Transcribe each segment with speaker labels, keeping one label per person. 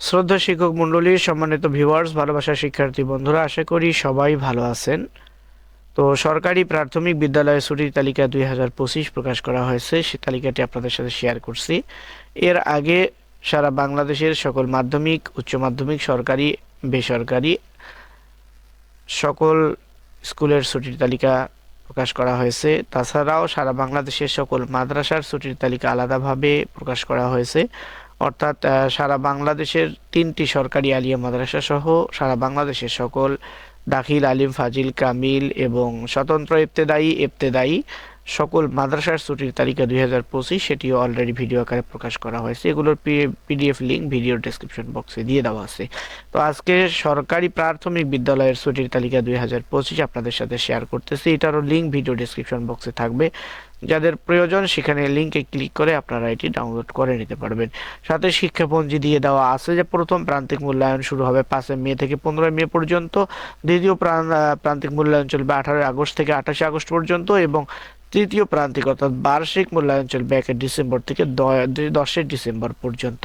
Speaker 1: শ্রদ্ধা শিক্ষক মণ্ডলীর সম্মানিত ভিউয়ার্স ভালোবাসা শিক্ষার্থী বন্ধুরা, আশা করি সবাই ভালো আছেন। তো সরকারি প্রাথমিক বিদ্যালয়ের ছুটির তালিকা দুই হাজার পঁচিশ প্রকাশ করা হয়েছে। সে তালিকাটি আপনাদের সাথে শেয়ার করছি। এর আগে সারা বাংলাদেশের সকল মাধ্যমিক, উচ্চ মাধ্যমিক, সরকারি, বেসরকারি সকল স্কুলের ছুটির তালিকা প্রকাশ করা হয়েছে। তাছাড়াও সারা বাংলাদেশের সকল মাদ্রাসার ছুটির তালিকা আলাদাভাবে প্রকাশ করা হয়েছে। অর্থাৎ সারা বাংলাদেশের তিনটি সরকারি আলিয়া মাদ্রাসা সহ সারা বাংলাদেশের সকল দাখিল, আলিম, ফাজিল, কামিল এবং স্বতন্ত্র ইবতেদায়ী ইবতেদায়ী সকল মাদ্রাসার ছুটির তালিকা দুই হাজার পঁচিশ, সেটিও অলরেডি ভিডিও আকারে প্রকাশ করা হয়েছে। এগুলোর পিডিএফ লিঙ্ক ভিডিও ডেসক্রিপশন বক্সে দিয়ে দেওয়া আছে। তো আজকে সরকারি প্রাথমিক বিদ্যালয়ের ছুটির তালিকা দুই হাজার পঁচিশ আপনাদের সাথে শেয়ার করতেছি। এটারও লিঙ্ক ভিডিও ডেসক্রিপশন বক্সে থাকবে। যাদের প্রয়োজন, সেখানে লিঙ্কে ক্লিক করে আপনারা এটি ডাউনলোড করে নিতে পারবেন। সাথে শিক্ষাপঞ্জি দিয়ে দেওয়া আছে যে, প্রথম প্রান্তিক মূল্যায়ন শুরু হবে পাঁচই মে থেকে পনেরোই মে পর্যন্ত, দ্বিতীয় প্রান্তিক মূল্যায়ন চলবে আঠারোই আগস্ট থেকে আঠাশে আগস্ট পর্যন্ত এবং তৃতীয় প্রান্তিক অর্থাৎ বার্ষিক মূল্যায়ন চলবে একে ডিসেম্বর থেকে দশই ডিসেম্বর পর্যন্ত।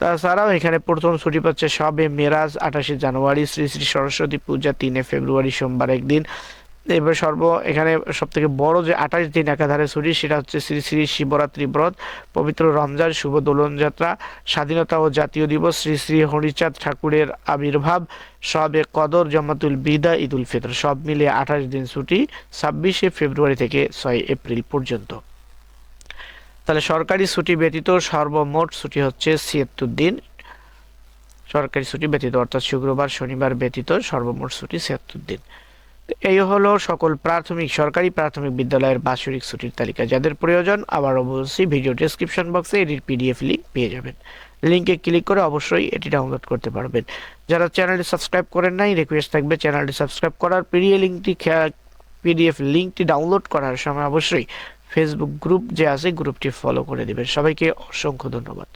Speaker 1: তাছাড়াও এখানে প্রথম ছুটি পাচ্ছে সবে মেরাজ, আঠাশে জানুয়ারি, শ্রী শ্রী সরস্বতী পূজা, তিনে ফেব্রুয়ারি সোমবার একদিন। এবার সর্ব, এখানে সব থেকে বড় যে আঠাশ দিন একাধারে ছুটি, সেটা হচ্ছে শ্রী শ্রী শিবরাত্রি ব্রত, পবিত্র রমজান, শুভ দোলন যাত্রা, স্বাধীনতা ও জাতীয় দিবস, শ্রী শ্রী হরিচাঁদ ঠাকুরের আবির্ভাব, সবে কদর, জমাতুল বিদা, ঈদুল ফিতর, সব মিলিয়ে আঠাশ দিন ছুটি, ছাব্বিশে ফেব্রুয়ারি থেকে ছয় এপ্রিল পর্যন্ত। তাহলে সরকারি ছুটি ব্যতীত সর্বমোট ছুটি হচ্ছে ছিয়াত্তর দিন। সরকারি ছুটি ব্যতীত, অর্থাৎ শুক্রবার, শনিবার ব্যতীত সর্বমোট ছুটি ছিয়াত্তর দিন। এই হলো সকল প্রাথমিক, সরকারি প্রাথমিক বিদ্যালয়ের বাৎসরিক ছুটির তালিকা। যাদের প্রয়োজন আবার অবশ্যই ভিডিও ডেসক্রিপশন বক্সে এটির পিডিএফ লিঙ্ক পেয়ে যাবেন। লিঙ্কে ক্লিক করে অবশ্যই এটি ডাউনলোড করতে পারবেন। যারা চ্যানেলটি সাবস্ক্রাইব করেন নাই রিকোয়েস্ট থাকবে চ্যানেলটি সাবস্ক্রাইব করার। পিডিএ লিঙ্কটি পিডিএফ লিঙ্কটি ডাউনলোড করার সময় অবশ্যই ফেসবুক গ্রুপ যে আছে গ্রুপটি ফলো করে দিবেন। সবাইকে অসংখ্য ধন্যবাদ।